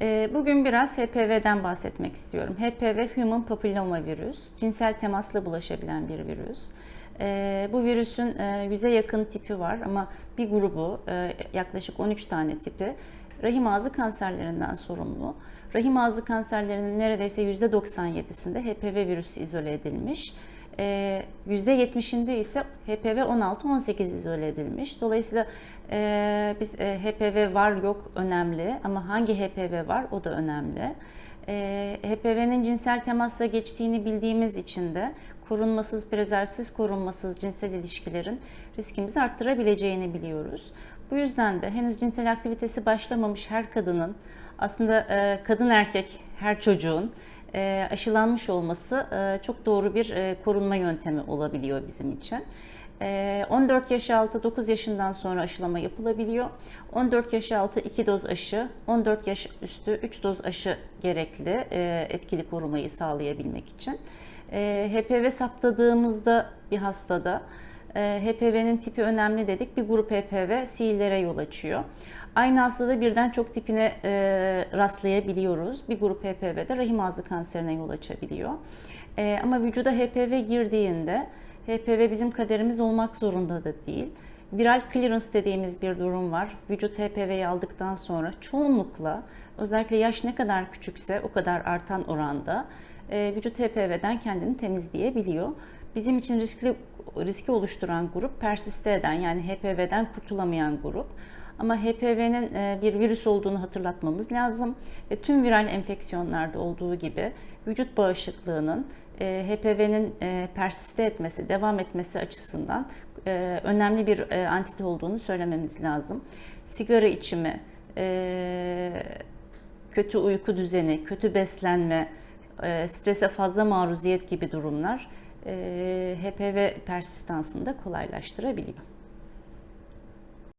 Ee, Bugün biraz HPV'den bahsetmek istiyorum. HPV Human Papilloma Virüs, cinsel temasla bulaşabilen bir virüs. Ee, Bu virüsün e, yüze yakın tipi var ama bir grubu, e, yaklaşık 13 tane tipi rahim ağzı kanserlerinden sorumlu. Rahim ağzı kanserlerinin neredeyse %97'sinde HPV virüsü izole edilmiş. Ee, %70'inde ise HPV 16-18 izole edilmiş. Dolayısıyla e, biz e, HPV var yok önemli ama hangi HPV var o da önemli. E, HPV'nin cinsel temasla geçtiğini bildiğimiz için de korunmasız, prezervsiz korunmasız cinsel ilişkilerin riskimizi arttırabileceğini biliyoruz. Bu yüzden de henüz cinsel aktivitesi başlamamış her kadının aslında kadın erkek her çocuğun e, aşılanmış olması e, çok doğru bir e, korunma yöntemi olabiliyor bizim için. E, 14 yaş altı 9 yaşından sonra aşılama yapılabiliyor. 14 yaş altı 2 doz aşı, 14 yaş üstü 3 doz aşı gerekli e, etkili korumayı sağlayabilmek için. E, HPV saptadığımızda bir hastada e, HPV'nin tipi önemli dedik. Bir grup HPV sihirlere yol açıyor. Aynı hastada birden çok tipine e, rastlayabiliyoruz. Bir grup HPV de rahim ağzı kanserine yol açabiliyor. E, ama vücuda HPV girdiğinde HPV bizim kaderimiz olmak zorunda da değil. Viral clearance dediğimiz bir durum var. Vücut HPV'yi aldıktan sonra çoğunlukla özellikle yaş ne kadar küçükse o kadar artan oranda vücut HPV'den kendini temizleyebiliyor. Bizim için riskli riski oluşturan grup persiste eden yani HPV'den kurtulamayan grup. Ama HPV'nin e, bir virüs olduğunu hatırlatmamız lazım ve tüm viral enfeksiyonlarda olduğu gibi vücut bağışıklığının e, HPV'nin e, persiste etmesi, devam etmesi açısından önemli bir antite olduğunu söylememiz lazım. Sigara içimi, kötü uyku düzeni, kötü beslenme, strese fazla maruziyet gibi durumlar HPV persistansını da kolaylaştırabiliyor.